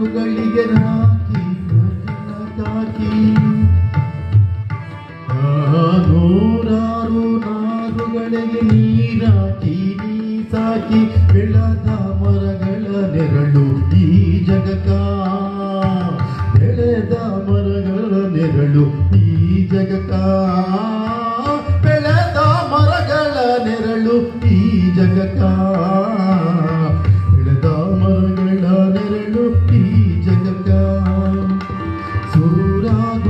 ನಾರುಗಳಿಗೆ ನಾಕಿ ತಾಕಿ ನೂರಾರು ನಾರುಗಳಿಗೆ ನೀರಾಕಿ ನೀ ಸಾಕಿ ಬೆಳೆದ ಮರಗಳ ನೆರಳು ಈ ಜಗಕ. ಬೆಳೆದ ಮರಗಳ ನೆರಳು ಈ ಜಗಕ. ಬೆಳೆದ ಮರಗಳ ನೆರಳು ಈ ಜಗಕ.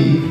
ತಿಮ್ಮಕ್ಕ ಹೀಗಾಗಿ